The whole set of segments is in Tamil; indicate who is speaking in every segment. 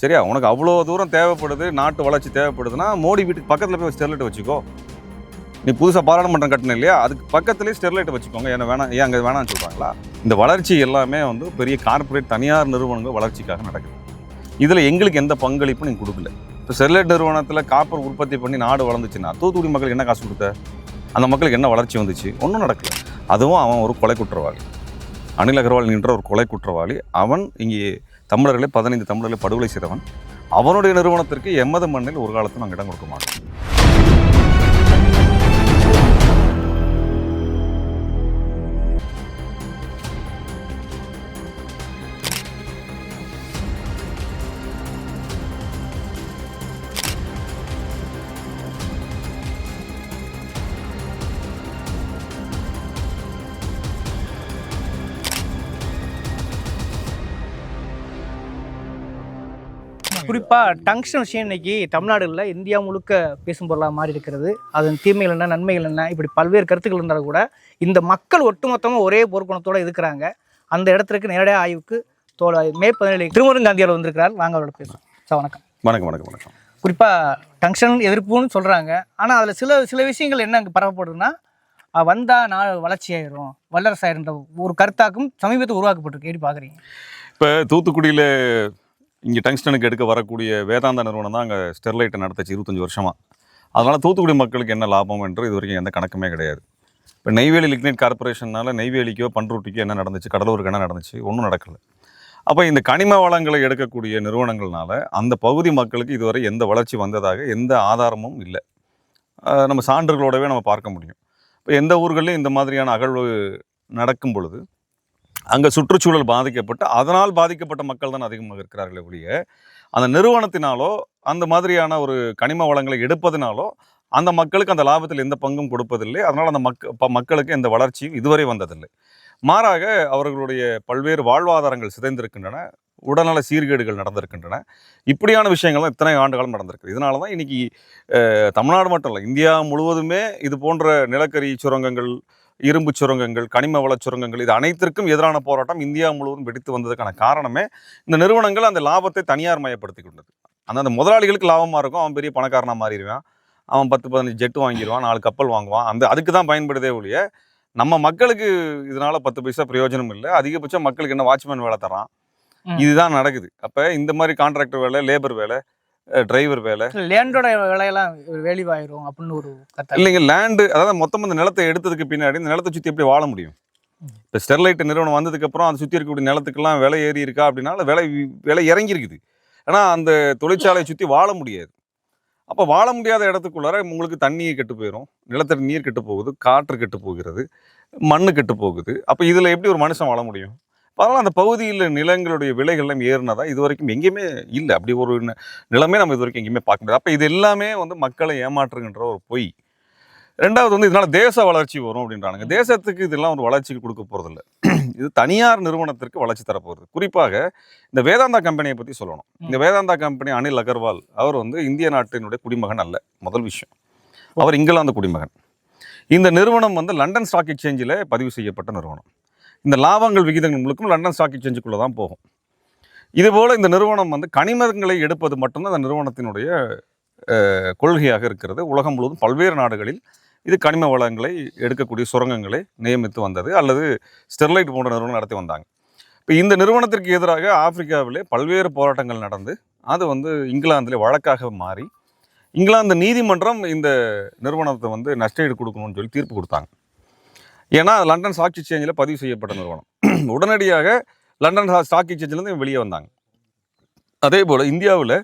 Speaker 1: சரியா? உனக்கு அவ்வளோ தூரம் தேவைப்படுது நாட்டு வளர்ச்சி தேவைப்படுதுன்னா மோடி வீட்டுக்கு பக்கத்தில் போய் ஸ்டெர்லைட் வச்சுக்கோ. நீ புதுசாக பாராளுமன்றம் கட்டணும் இல்லையா? அதுக்கு பக்கத்துலேயே ஸ்டெர்லைட் வச்சுக்கோங்க. என்ன வேணாம் ஏன் அங்கே வேணாம்னு சொல்கிறாங்களா இந்த வளர்ச்சி எல்லாமே வந்து பெரிய கார்ப்பரேட் தனியார் நிறுவனங்கள் வளர்ச்சிக்காக நடக்குது. இதில் எங்களுக்கு எந்த பங்களிப்பும் நீங்கள் கொடுக்கல. இப்போ ஸ்டெர்லைட் நிறுவனத்தில் காப்பர் உற்பத்தி பண்ணி நாடு வளர்ந்துச்சுன்னா தூத்துக்குடி மக்களுக்கு என்ன காசு கொடுத்த? அந்த மக்களுக்கு என்ன வளர்ச்சி வந்துச்சு? ஒன்றும் நடக்கல. அதுவும் அவன் ஒரு கொலை குற்றவாளி. அனில் அகர்வால் நின்ற ஒரு கொலை குற்றவாளி. அவன் இங்கே தமிழர்களை பதினைந்து தமிழர்களை படுகொலை செய்தவன். அவனுடைய நிறுவனத்திற்கு எமது மண்ணில் ஒரு காலத்தில் நாங்கள் இடம் கொடுக்க மாட்டோம்
Speaker 2: குறிப்பா டங்ஸ்டன் விஷயம் இன்னைக்கு தமிழ்நாடுல இந்தியா முழுக்க பேசும் பொருளாக மாறி இருக்கிறது. அதன் தீமைகள் என்ன நன்மைகள் என்ன இப்படி பல்வேறு கருத்துக்கள் இருந்தாலும் கூட இந்த மக்கள் ஒட்டுமொத்தமாக ஒரே போர்க்குணத்தோட இருக்கிறாங்க. அந்த இடத்திற்கு நேரடியாக ஆய்வுக்கு தோழ மே பதினேழு திருமுருகன் காந்தியார் வந்திருக்கிறார். வாங்க அவரோட பேசுவோம் சார் வணக்கம்.
Speaker 1: வணக்கம் வணக்கம் வணக்கம்.
Speaker 2: குறிப்பாக டங்ஷன் எதிர்ப்புன்னு சொல்கிறாங்க ஆனால் அதில் சில சில விஷயங்கள் என்ன அங்கே பரவப்படுதுன்னா அஹ் வந்தா நாடு வளர்ச்சி ஆயிரும் வல்லரசு ஆயிருன்ற ஒரு கருத்தாக்கும் சமீபத்தில் உருவாக்கப்பட்டிருக்கு. எப்படி பார்க்குறீங்க
Speaker 1: இப்போ தூத்துக்குடியில் இங்கே டங்ஸ்டனுக்கு எடுக்க வரக்கூடிய வேதாந்த நிறுவனம் தான் அங்கே ஸ்டெர்லைட்டை நடத்துச்சு இருபத்தஞ்சி வருஷமாக அதனால் தூத்துக்குடி மக்களுக்கு என்ன லாபம் என்று இது வரைக்கும் எந்த கணக்குமே கிடையாது. இப்போ நெய்வேலி லிக்னைட் கார்பரேஷனால் நெய்வேலிக்கோ பண்ருட்டிக்கோ என்ன நடந்துச்சு கடலூருக்கு என்ன நடந்துச்சு ஒன்றும் நடக்கல. அப்போ இந்த கனிம வளங்களை எடுக்கக்கூடிய நிறுவனங்கள்னால அந்த பகுதி மக்களுக்கு இதுவரை எந்த வளர்ச்சி வந்ததாக எந்த ஆதாரமும் இல்லை. நம்ம சான்றுகளோடவே நம்ம பார்க்க முடியும். இப்போ எந்த ஊர்கள்லையும் இந்த மாதிரியான அகழ்வு நடக்கும் பொழுது அங்கே சுற்றுச்சூழல் பாதிக்கப்பட்டு அதனால் பாதிக்கப்பட்ட மக்கள் தான் அதிகமாக இருக்கிறார்களே ஒழிய அந்த நிறுவனத்தினாலோ அந்த மாதிரியான ஒரு கனிம வளங்களை எடுப்பதினாலோ அந்த மக்களுக்கு அந்த லாபத்தில் எந்த பங்கும் கொடுப்பதில்லை. அதனால் அந்த மக்க ப- மக்களுக்கு எந்த வளர்ச்சியும் இதுவரை வந்ததில்லை. மாறாக அவர்களுடைய பல்வேறு வாழ்வாதாரங்கள் சிதைந்திருக்கின்றன உடல்நல சீர்கேடுகள் நடந்திருக்கின்றன. இப்படியான விஷயங்கள்லாம் இத்தனை ஆண்டுகளும் நடந்திருக்கு. இதனால தான் இன்னைக்கு தமிழ்நாடு மட்டும் இல்லை இந்தியா முழுவதுமே இது போன்ற நிலக்கரி சுரங்கங்கள் இரும்பு சுரங்கங்கள் கனிம வள சுரங்கங்கள் இது அனைத்திற்கும் எதிரான போராட்டம் இந்தியா முழுவதும் வெடித்து வந்ததுக்கான காரணமே இந்த நிறுவனங்கள் அந்த லாபத்தை தனியார் மயப்படுத்தி கொண்டது. அந்த அந்த முதலாளிகளுக்கு லாபமாக இருக்கும் அவன் பெரிய பணக்காரனாக மாறிடுவான். அவன் பத்து பதினஞ்சு ஜெட்டு வாங்கிடுவான் நாலு கப்பல் வாங்குவான். அந்த அதுக்கு தான் பயன்படுதே ஒழிய நம்ம மக்களுக்கு இதனால பத்து பைசா பிரயோஜனம் இல்லை. அதிகபட்சம் மக்களுக்கு என்ன வாட்ச்மேன் வேலை தரான். இதுதான் நடக்குது. அப்போ இந்த மாதிரி கான்ட்ராக்டர் வேலை லேபர் வேலை டிரைவர் வேலை.
Speaker 2: லேண்டோட விலையெல்லாம் வேலிவாயிரும் அப்படின்னு ஒரு
Speaker 1: இல்லைங்க லேண்டு அதாவது மொத்தம் இந்த நிலத்தை எடுத்ததுக்கு பின்னாடி இந்த நிலத்தை சுற்றி எப்படி வாழ முடியும். இப்போ ஸ்டெர்லைட் நிறுவனம் வந்ததுக்கப்புறம் அதை சுற்றி இருக்கக்கூடிய நிலத்துக்கெல்லாம் விலை ஏறி இருக்கா அப்படின்னா விலை விலை இறங்கி இருக்குது ஆனால் அந்த தொழிற்சாலையை சுற்றி வாழ முடியாது. அப்போ வாழ முடியாத இடத்துக்குள்ளார உங்களுக்கு தண்ணி கெட்டு போயிடும் நிலத்தடி நீர் கெட்டு போகுது காற்று கெட்டு போகிறது மண்ணு கெட்டு போகுது. அப்போ இதில் எப்படி ஒரு மனுஷன் வாழ முடியும்? அதனால் அந்த பகுதியில் நிலங்களுடைய விலைகள்லாம் ஏறினதா இது வரைக்கும் எங்கேயுமே இல்லை. அப்படி ஒரு நிலைமை நம்ம இது வரைக்கும் எங்கேயுமே பார்க்க முடியாது. அப்போ இது எல்லாமே வந்து மக்களை ஏமாற்றுகின்ற ஒரு பொய். ரெண்டாவது வந்து இதனால தேச வளர்ச்சி வரும் அப்படின்றானுங்க. தேசத்துக்கு இதெல்லாம் ஒரு வளர்ச்சிக்கு கொடுக்க போகிறதில்ல இது தனியார் நிறுவனத்திற்கு வளர்ச்சி தரப்போகுது குறிப்பாக இந்த வேதாந்தா கம்பெனியை பற்றி சொல்லணும். இந்த வேதாந்தா கம்பெனி அனில் அகர்வால் அவர் வந்து இந்திய நாட்டினுடைய குடிமகன் அல்ல. முதல் விஷயம். அவர் இங்கிலாந்து குடிமகன். இந்த நிறுவனம் வந்து லண்டன் ஸ்டாக் எக்ஸ்சேஞ்சில் பதிவு செய்யப்பட்ட நிறுவனம். இந்த லாபங்கள் விகிதங்கள் முழுக்கும் லண்டன் ஸ்டாக் எக்ஸ்சேஞ்சுக்குள்ளே தான் போகும். இதுபோல் இந்த நிறுவனம் வந்து கனிமங்களை எடுப்பது மட்டும்தான் அந்த நிறுவனத்தினுடைய கொள்கையாக இருக்கிறது. உலகம் முழுவதும் பல்வேறு நாடுகளில் இது கனிம வளங்களை எடுக்கக்கூடிய சுரங்கங்களை நியமித்து வந்தது அல்லது ஸ்டெர்லைட் போன்ற நிறுவனம் நடத்தி வந்தாங்க. இப்போ இந்த நிறுவனத்திற்கு எதிராக ஆப்பிரிக்காவிலே பல்வேறு போராட்டங்கள் நடந்து அது வந்து இங்கிலாந்தில் வழக்காக மாறி இங்கிலாந்து நீதிமன்றம் இந்த நிறுவனத்தை வந்து நஷ்டஈடு கொடுக்கணும்னு சொல்லி தீர்ப்பு கொடுத்தாங்க. ஏன்னா அது லண்டன் ஸ்டாக் எக்ஸ்சேஞ்சில் பதிவு செய்யப்பட்ட நிறுவனம். உடனடியாக லண்டன் ஸ்டாக் எக்ஸ்சேஞ்சிலேருந்து வெளியே வந்தாங்க. அதே போல் இந்தியாவில்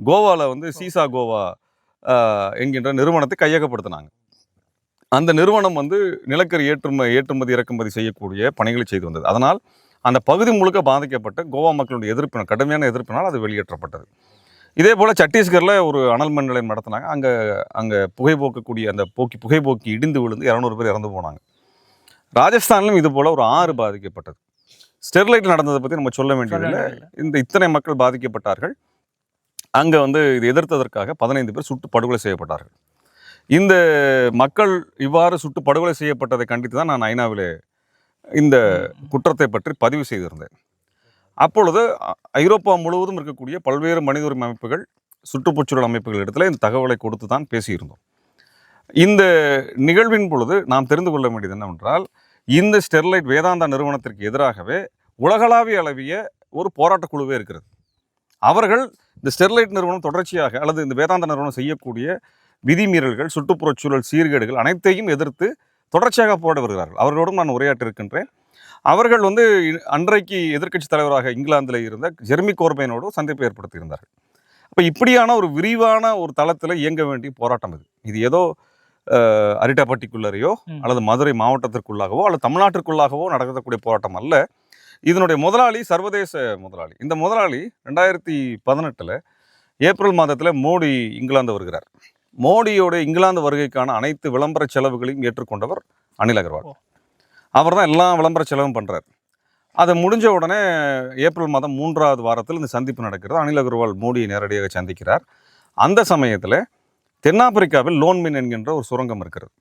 Speaker 1: கோவாவில் வந்து சீசா கோவா என்கின்ற நிறுவனத்தை கையகப்படுத்தினாங்க. அந்த நிறுவனம் வந்து நிலக்கரி ஏற்றும ஏற்றுமதி இறக்குமதி செய்யக்கூடிய பணிகளை செய்து வந்தது. அதனால் அந்த பகுதி முழுக்க பாதிக்கப்பட்ட கோவா மக்களுடைய எதிர்ப்பினால் கடுமையான எதிர்ப்பினால் அது வெளியேற்றப்பட்டது. இதே போல் சத்தீஸ்கரில் ஒரு அனல் மின் நிலையம் நடத்தினாங்க. அங்கே அங்கே புகை போக்கக்கூடிய அந்த போக்கி புகை போக்கி இடிந்து விழுந்து இரநூறு பேர் இறந்து போனாங்க. ராஜஸ்தானிலும் இது போல் ஒரு ஆறு பாதிக்கப்பட்டது. ஸ்டெர்லைட் நடந்ததை பற்றி நம்ம சொல்ல வேண்டியதில்லை. இந்த இத்தனை மக்கள் பாதிக்கப்பட்டார்கள். அங்கே வந்து இது எதிர்த்ததற்காக பதினைந்து பேர் சுட்டு படுகொலை செய்யப்பட்டார்கள். இந்த மக்கள் இவ்வாறு சுட்டு படுகொலை செய்யப்பட்டதை கண்டித்து தான் நான் ஐநாவிலே இந்த குற்றத்தை பற்றி பதிவு செய்திருந்தேன். அப்பொழுது ஐரோப்பா முழுவதும் இருக்கக்கூடிய பல்வேறு மனித உரிமை அமைப்புகள் சுற்றுப்புறச்சூழல் அமைப்புகள் இடத்துல இந்த தகவலை கொடுத்து தான் பேசியிருந்தோம். இந்த நிகழ்வின் பொழுது நாம் தெரிந்து கொள்ள வேண்டியது என்னவென்றால் இந்த ஸ்டெர்லைட் வேதாந்தா நிறுவனத்திற்கு எதிராகவே உலகளாவிய அளவிய ஒரு போராட்டக் குழுவே இருக்கிறது. அவர்கள் இந்த ஸ்டெர்லைட் நிறுவனம் தொடர்ச்சியாக அல்லது இந்த வேதாந்த நிறுவனம் செய்யக்கூடிய விதிமீறல்கள் சுற்றுப்புறச்சூழல் சீர்கேடுகள் அனைத்தையும் எதிர்த்து தொடர்ச்சியாக போராட வருகிறார்கள். அவர்களோடும் நான் உரையாற்றிருக்கின்றேன் அவர்கள் வந்து அன்றைக்கு எதிர்க்கட்சி தலைவராக இங்கிலாந்தில் இருந்த ஜெர்மி கோர்பைனோடு சந்திப்பை ஏற்படுத்தியிருந்தார்கள். அப்போ இப்படியான ஒரு விரிவான ஒரு தளத்தில் இயங்க வேண்டிய போராட்டம் இது. இது ஏதோ அரிட்டாப்பட்டிக்குள்ளரையோ. அல்லது மதுரை மாவட்டத்திற்குள்ளாகவோ அல்லது தமிழ்நாட்டிற்குள்ளாகவோ நடக்கக்கூடிய போராட்டம் அல்ல. இதனுடைய முதலாளி சர்வதேச முதலாளி. இந்த முதலாளி ரெண்டாயிரத்தி பதினெட்டில் ஏப்ரல் மாதத்தில் மோடி இங்கிலாந்து வருகிறார். மோடியோட இங்கிலாந்து வருகைக்கான அனைத்து விளம்பர செலவுகளையும் ஏற்றுக்கொண்டவர் அனில் அகர்வால். அவர் தான் எல்லா விளம்பர செலவும் பண்ணுறார் அது முடிஞ்ச உடனே ஏப்ரல் மாதம் மூன்றாவது வாரத்தில் இந்த சந்திப்பு நடக்கிறது. அனில் அகர்வால் மோடியை நேரடியாக சந்திக்கிறார். அந்த சமயத்தில் தென்னாப்பிரிக்காவில் லோன்மின் என்கின்ற ஒரு சுரங்கம் இருக்கிறது.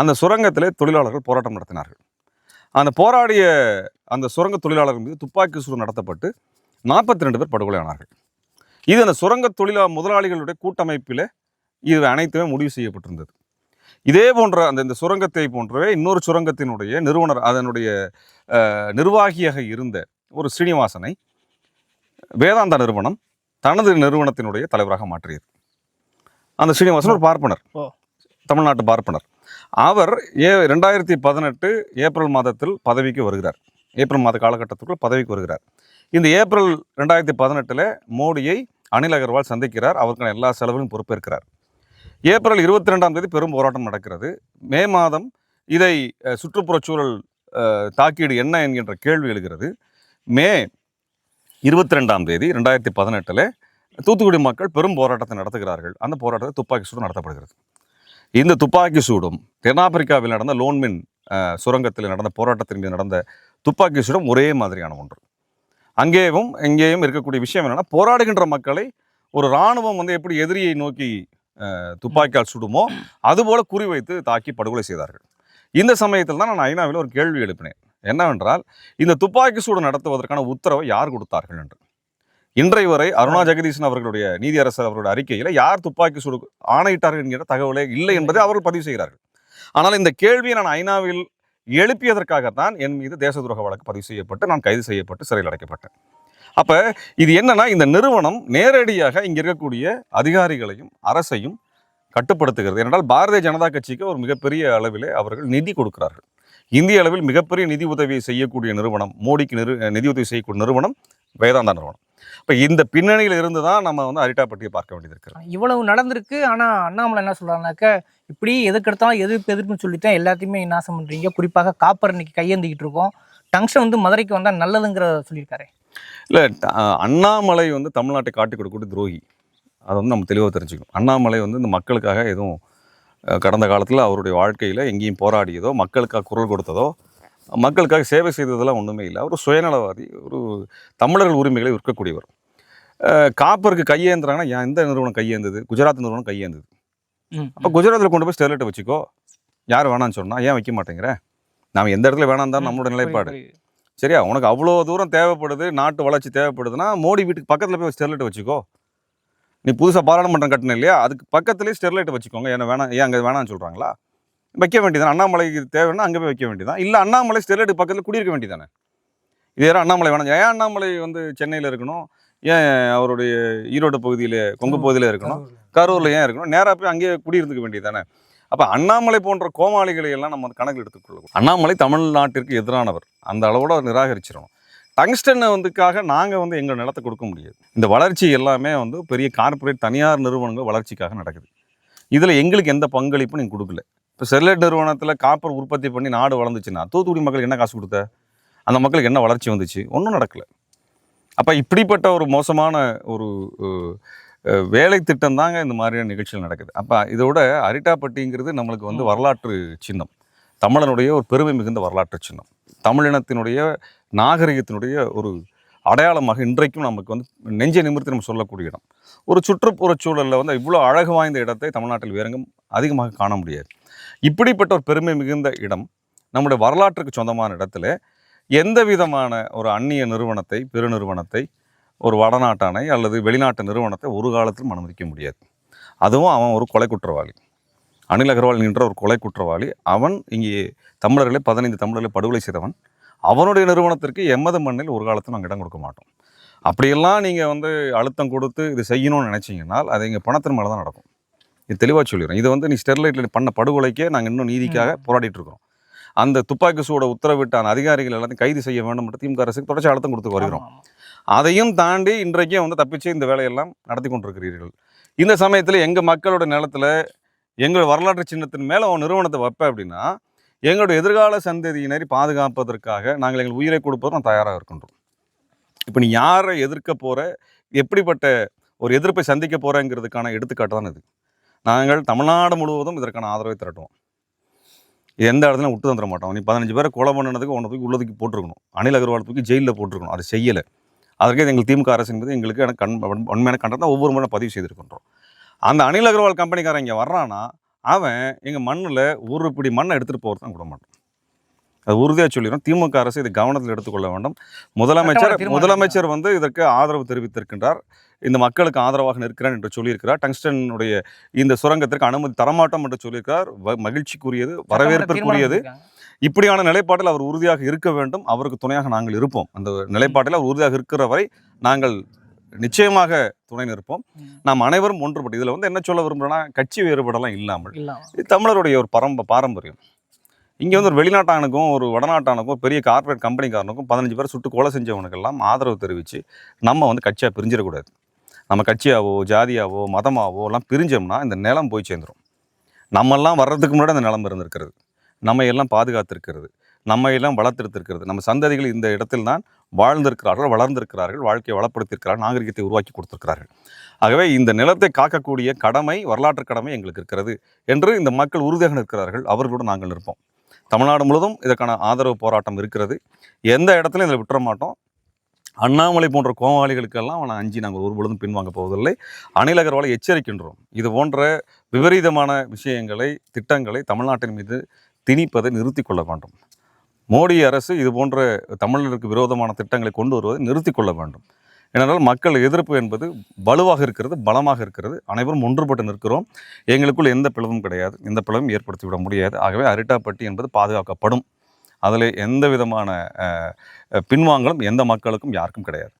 Speaker 1: அந்த சுரங்கத்திலே தொழிலாளர்கள் போராட்டம் நடத்தினார்கள். அந்த போராடிய அந்த சுரங்க தொழிலாளர்கள் மீது துப்பாக்கி சூடு நடத்தப்பட்டு நாற்பத்தி ரெண்டு பேர் படுகொலையானார்கள். இது அந்த சுரங்க தொழிலா முதலாளிகளுடைய கூட்டமைப்பில் இது அனைத்துமே முடிவு செய்யப்பட்டிருந்தது. இதே போன்ற அந்த இந்த சுரங்கத்தை போன்றவே இன்னொரு சுரங்கத்தினுடைய நிறுவனர் அதனுடைய நிர்வாகியாக இருந்த ஒரு ஸ்ரீனிவாசனை வேதாந்தா நிறுவனம் தனது நிறுவனத்தினுடைய தலைவராக மாற்றியது. அந்த ஸ்ரீனிவாசன் ஒரு பார்ப்பனர்.
Speaker 2: ஓ.
Speaker 1: தமிழ்நாட்டு பார்ப்பனர். அவர் ஏ ரெண்டாயிரத்தி பதினெட்டு ஏப்ரல் மாதத்தில் பதவிக்கு வருகிறார். ஏப்ரல் மாத காலகட்டத்துக்குள் பதவிக்கு வருகிறார். இந்த ஏப்ரல் ரெண்டாயிரத்தி பதினெட்டில் மோடியை அனில் அகர்வால் சந்திக்கிறார். அவருக்கான எல்லா செலவிலும் பொறுப்பேற்கிறார். ஏப்ரல் இருபத்தி ரெண்டாம் தேதி பெரும் போராட்டம் நடக்கிறது. மே மாதம் இதை அஹ், சுற்றுப்புறச்சூழல் அஹ், தாக்கீடு என்ன என்கின்ற கேள்வி எழுகிறது. மே இருபத்தி ரெண்டாம் தேதி ரெண்டாயிரத்தி பதினெட்டில் தூத்துக்குடி மக்கள் பெரும் போராட்டத்தை நடத்துகிறார்கள். அந்த போராட்டத்தை துப்பாக்கி சூடு நடத்தப்படுகிறது. இந்த துப்பாக்கி சூடும் தென்னாப்பிரிக்காவில் நடந்த லோன்மின் சுரங்கத்தில் நடந்த போராட்டத்தின் மீது நடந்த துப்பாக்கி சூடும் ஒரே மாதிரியான ஒன்று. அங்கேயும் எங்கேயும் இருக்கக்கூடிய விஷயம் என்னென்னா போராடுகின்ற மக்களை ஒரு இராணுவம் வந்து எப்படி எதிரியை நோக்கி துப்பாக்கியால் சுடுமோ அதுபோல குறிவைத்து தாக்கி படுகொலை செய்தார்கள். இந்த சமயத்தில் தான் நான் ஐநாவில் ஒரு கேள்வி எழுப்பினேன். என்னவென்றால் இந்த துப்பாக்கி சூடு நடத்துவதற்கான உத்தரவை யார் கொடுத்தார்கள் என்று. இன்றைய வரை அருணா ஜெகதீசன் அவர்களுடைய நீதியரசர் அவர்களுடைய அறிக்கையில் யார் துப்பாக்கி சூடு ஆணையிட்டார்கள் என்கிற தகவலே இல்லை என்பதை அவர்கள் பதிவு செய்கிறார்கள். ஆனால் இந்த கேள்வியை நான் ஐநாவில் எழுப்பியதற்காகத்தான் என் மீது தேச துரோக வழக்கு பதிவு செய்யப்பட்டு நான் கைது செய்யப்பட்டு சிறையில் அடைக்கப்பட்டேன். அப்போ இது என்னன்னா இந்த நிறுவனம் நேரடியாக இங்கே இருக்கக்கூடிய அதிகாரிகளையும் அரசையும் கட்டுப்படுத்துகிறது. ஏனென்றால் பாரதிய ஜனதா கட்சிக்கு ஒரு மிகப்பெரிய அளவிலே அவர்கள் நிதி கொடுக்கிறார்கள். இந்திய அளவில் மிகப்பெரிய நிதி உதவியை செய்யக்கூடிய நிறுவனம் மோடிக்கு நிறு நிதி உதவி செய்யக்கூடிய நிறுவனம் வேதாந்தா நிறுவனம். இப்போ இந்த பின்னணியில் இருந்து தான் நம்ம வந்து அரிட்டாப்பட்டியை பார்க்க வேண்டியது இருக்கிறது
Speaker 2: இவ்வளவு நடந்திருக்கு. ஆனா அண்ணாமலை என்ன சொல்றாருனாக்க இப்படி எதுக்கு எடுத்தாலும் எதிர்ப்பு எதிர்ப்புன்னு சொல்லித்தான் எல்லாத்தையுமே நாசம் பண்றீங்க. குறிப்பாக காப்பர் இன்னைக்கு கையேந்திக்கிட்டு இருக்கோம். டங்ஷன் வந்து மதுரைக்கு வந்தா நல்லதுங்கிற சொல்லியிருக்காரு.
Speaker 1: இல்லை அண்ணாமலை வந்து தமிழ்நாட்டை காட்டி கொடுக்கக்கூடிய துரோகி. அதை வந்து நம்ம தெளிவாக தெரிஞ்சுக்கணும். அண்ணாமலை வந்து இந்த மக்களுக்காக எதுவும் கடந்த காலத்தில் அவருடைய வாழ்க்கையில் எங்கேயும் போராடியதோ மக்களுக்காக குரல் கொடுத்ததோ மக்களுக்காக சேவை செய்ததெல்லாம் ஒன்றுமே இல்லை. அவர் சுயநலவாதி ஒரு தமிழர்கள் உரிமைகளை விற்கக்கூடியவர். காப்பருக்கு கையேந்துறாங்கன்னா ஏன் எந்த நிறுவனம் கையேந்தது குஜராத் நிறுவனம் கையேந்தது. அப்போ குஜராத்தில் கொண்டு போய் ஸ்டெர்லைட்டை வச்சுக்கோ. யார் வேணாம்னு சொன்னா ஏன் வைக்க மாட்டேங்கிற? நாம் எந்த இடத்துல வேணாம் தான் நம்மளோட நிலைப்பாடு. சரியா? உனக்கு அவ்வளோ தூரம் தேவைப்படுது நாட்டு வளர்ச்சி தேவைப்படுதுன்னா மோடி வீட்டுக்கு பக்கத்தில் போய் ஸ்டெர்லைட் வச்சுக்கோ. நீ புதுசாக பாராளுமன்றம் கட்டின இல்லையா? அதுக்கு பக்கத்துலேயே ஸ்டெர்லைட் வச்சுக்கோங்க. ஏன்னா வேணாம் ஏன் அங்கே வேணாம்னு சொல்கிறாங்களா வைக்க வேண்டியதான் அண்ணாமலைக்கு தேவைன்னா அங்கே போய் வைக்க வேண்டியதான் இல்லை அண்ணாமலை ஸ்டெர்லைட் பக்கத்தில் குடியிருக்க வேண்டியதானே இது யாரும் அண்ணாமலை வேணாம். ஏன் அண்ணாமலை வந்து சென்னையில் இருக்கணும்? ஏன் அவருடைய ஈரோடு பகுதியில் கொங்கு பகுதியில் இருக்கணும்? கரூரில். ஏன் இருக்கணும்? நேராக போய் அங்கேயே குடியிருந்துக்க வேண்டியதானே அப்போ அண்ணாமலை போன்ற கோமாளிகளை எல்லாம் நம்ம கணக்கில் எடுத்துக்கொள்ளும் அண்ணாமலை தமிழ்நாட்டிற்கு எதிரானவர். அந்த அளவோட அவர் நிராகரிச்சிடணும். டங்ஸ்டன் வந்துக்காக நாங்கள் வந்து எங்கள் நிலத்தை கொடுக்க முடியாது. இந்த வளர்ச்சி எல்லாமே வந்து பெரிய கார்ப்பரேட் தனியார் நிறுவனங்கள் வளர்ச்சிக்காக நடக்குது. இதில் எங்களுக்கு எந்த பங்களிப்பும் நீங்கள் கொடுக்கல. இப்போ ஸ்டெர்லைட் நிறுவனத்தில் காப்பர் உற்பத்தி பண்ணி நாடு வளர்ந்துச்சுன்னா தூத்துக்குடி மக்களுக்கு என்ன காசு கொடுத்த? அந்த மக்களுக்கு என்ன வளர்ச்சி வந்துச்சு? ஒன்றும் நடக்கலை. அப்போ இப்படிப்பட்ட ஒரு மோசமான ஒரு வேலை திட்டம் தாங்க இந்த மாதிரியான நிகழ்ச்சிகள் நடக்குது. அப்போ இதோட அரிட்டாப்பட்டிங்கிறது நம்மளுக்கு வந்து வரலாற்று சின்னம். தமிழனுடைய ஒரு பெருமை மிகுந்த வரலாற்று சின்னம். தமிழினத்தினுடைய நாகரிகத்தினுடைய ஒரு அடையாளமாக இன்றைக்கும் நமக்கு வந்து நெஞ்சை நிமிர்த்தி நம்ம சொல்லக்கூடிய இடம். ஒரு சுற்றுப்புறச் சூழலில் வந்து இவ்வளோ அழகு வாய்ந்த இடத்தை தமிழ்நாட்டில் வேறெங்கும் அதிகமாக காண முடியாது. இப்படிப்பட்ட ஒரு பெருமை மிகுந்த இடம் நம்முடைய வரலாற்றுக்கு சொந்தமான இடத்துல எந்த விதமான ஒரு அந்நிய நிறுவனத்தை பெருநிறுவனத்தை ஒரு வடநாட்டானை அல்லது வெளிநாட்டு நிறுவனத்தை ஒரு காலத்திலும் அனுமதிக்க முடியாது. அதுவும் அவன் ஒரு கொலை குற்றவாளி. அனில் அகர்வால் நின்ற ஒரு கொலை குற்றவாளி. அவன் இங்கே தமிழர்களை பதினைந்து தமிழர்களை படுகொலை செய்தவன். அவனுடைய நிறுவனத்திற்கு எமது மண்ணில் ஒரு காலத்தில் நாங்கள் இடம் கொடுக்க மாட்டோம். அப்படியெல்லாம் நீங்கள் வந்து அழுத்தம் கொடுத்து இது செய்யணும்னு நினச்சிங்கன்னா அது இங்கே பணத்தின் மேலே தான் நடக்கும். இது தெளிவாக சொல்லிடுறேன். இது வந்து நீ ஸ்டெர்லைட்டில் பண்ண படுகொலைக்கே நாங்கள் இன்னும் நீதிக்காக போராடிட்டு இருக்கோம் அந்த துப்பாக்கி சூட உத்தரவிட்ட அந்த அதிகாரிகள் எல்லாத்தையும் கைது செய்ய வேண்டும் என்று திமுக அரசுக்கு தொடர்ச்சி அழுத்தம் கொடுத்து வருகிறோம். அதையும் தாண்டி இன்றைக்கே வந்து தப்பிச்சு இந்த வேலையெல்லாம் நடத்தி கொண்டிருக்கிறீர்கள். இந்த சமயத்தில் எங்கள் மக்களோட நிலத்துல எங்கள் வரலாற்று சின்னத்தின் மேலே ஒரு நிறுவனத்தை வைப்ப அப்படின்னா எங்களுடைய எதிர்கால சந்ததியினரை பாதுகாப்பதற்காக நாங்கள் எங்கள் உயிரை கொடுப்பதும் நான் தயாராக இருக்கின்றோம். இப்போ நீ யாரை எதிர்க்க போகிற எப்படிப்பட்ட ஒரு எதிர்ப்பை சந்திக்க போகிறேங்கிறதுக்கான எடுத்துக்காட்டு தான் இது. நாங்கள் தமிழ்நாடு முழுவதும் இதற்கான ஆதரவை திரட்டுவோம். இது எந்த இடத்துல விட்டு தந்துட மாட்டோம். நீ பதினஞ்சு பேரை கொலை பண்ணதுக்கு ஒன்று தூக்கி உள்ளதுக்கு போட்டிருக்கணும். அனில் அகர்வால் தூக்கி ஜெயிலில் போட்டிருக்கணும். அது செய்யலை. அதற்கு எங்கள் திமுக அரசு என்பது எங்களுக்கு எனக்கு கண் உண்மையான கண்டனம் ஒவ்வொரு முறை பதிவு செய்திருக்கின்றோம். அந்த அனில் அகர்வால் கம்பெனிக்காரன் இங்கே வர்றான்னா அவன் எங்கள் மண்ணில் ஒரு பிடி மண்ணை எடுத்துகிட்டு போகிறது தான் விட மாட்டான் அது உறுதியாக சொல்லிடும் திமுக அரசு இதை கவனத்தில் எடுத்துக்கொள்ள வேண்டும். முதலமைச்சர் முதலமைச்சர் வந்து இதற்கு ஆதரவு தெரிவித்திருக்கின்றார். இந்த மக்களுக்கு ஆதரவாக நிற்கிறேன் என்று சொல்லியிருக்கிறார். டங்ஸ்டனுடைய இந்த சுரங்கத்திற்கு அனுமதி தரமாட்டோம் என்று சொல்லியிருக்கிறார். வ- மகிழ்ச்சிக்குரியது வரவேற்பிற்குரியது இப்படியான நிலைப்பாட்டில் அவர் உறுதியாக இருக்க வேண்டும். அவருக்கு துணையாக நாங்கள் இருப்போம். அந்த நிலைப்பாட்டில் அவர் உறுதியாக இருக்கிற வரை நாங்கள் நிச்சயமாக துணை நிற்போம். நாம் அனைவரும் ஒன்றுபட்டு இதில் வந்து என்ன சொல்ல விரும்புகிறேன்னா கட்சி வேறுபாடெல்லாம் இல்லாமல்.
Speaker 2: இல்லாம.
Speaker 1: இது தமிழருடைய ஒரு பரம்ப பாரம்பரியம். இங்கே வந்து ஒரு வெளிநாட்டானுக்கும் ஒரு வடநாட்டானுக்கும் பெரிய கார்ப்பரேட் கம்பெனிக்காரனுக்கும் பதினஞ்சு பேர் சுட்டு கொலை செஞ்சவனுக்கெல்லாம் ஆதரவு தெரிவித்து நம்ம வந்து கட்சியாக பிரிஞ்சிடக்கூடாது. நம்ம கட்சியாவோ ஜாதியாவோ மதமாவோ எல்லாம் பிரிஞ்சோம்னா இந்த நிலம் போய் சேர்ந்துரும். நம்மெல்லாம் வர்றதுக்கு முன்னாடி அந்த நிலம் இருந்திருக்கிறது. நம்ம எல்லாம் பாதுகாத்திருக்கிறது. நம்ம எல்லாம் வளர்த்தெடுத்திருக்கிறது நம்ம சந்ததிகள் இந்த இடத்தில் தான் வாழ்ந்திருக்கிறார்கள் வளர்ந்திருக்கிறார்கள் வாழ்க்கையை வளப்படுத்தியிருக்கிறார்கள் நாகரிகத்தை உருவாக்கி கொடுத்திருக்கிறார்கள். ஆகவே இந்த நிலத்தை காக்கக்கூடிய கடமை வரலாற்று கடமை எங்களுக்கு இருக்கிறது என்று இந்த மக்கள் உறுதியாக நிற்கிறார்கள். அவர்களோடு நாங்கள் நிற்போம். தமிழ்நாடு முழுவதும் இதற்கான ஆதரவு போராட்டம் இருக்கிறது. எந்த இடத்துலையும் இதில் விட்டுற மாட்டோம். அண்ணாமலை போன்ற கோமாளிகளுக்கெல்லாம் அவனை அஞ்சு நாங்கள் ஒரு பொழுதும் பின்வாங்க போவதில்லை. அனில் அகர்வாலை எச்சரிக்கின்றோம். இது போன்ற விபரீதமான விஷயங்களை திட்டங்களை தமிழ்நாட்டின் மீது திணிப்பதை நிறுத்தி கொள்ள வேண்டும். மோடி அரசு இது போன்ற தமிழருக்கு விரோதமான திட்டங்களை கொண்டு வருவதை நிறுத்தி கொள்ள வேண்டும். ஏனென்றால் மக்கள் எதிர்ப்பு என்பது வலுவாக இருக்கிறது பலமாக இருக்கிறது. அனைவரும் ஒன்றுபட்டு நிற்கிறோம். எங்களுக்குள் எந்த பிளவும் கிடையாது. எந்த பிளவும் ஏற்படுத்திவிட முடியாது. ஆகவே அரிட்டாப்பட்டி என்பது பாதுகாக்கப்படும். அதில் எந்த விதமான பின்வாங்கலும் எந்த மக்களுக்கும் யாருக்கும் கிடையாது.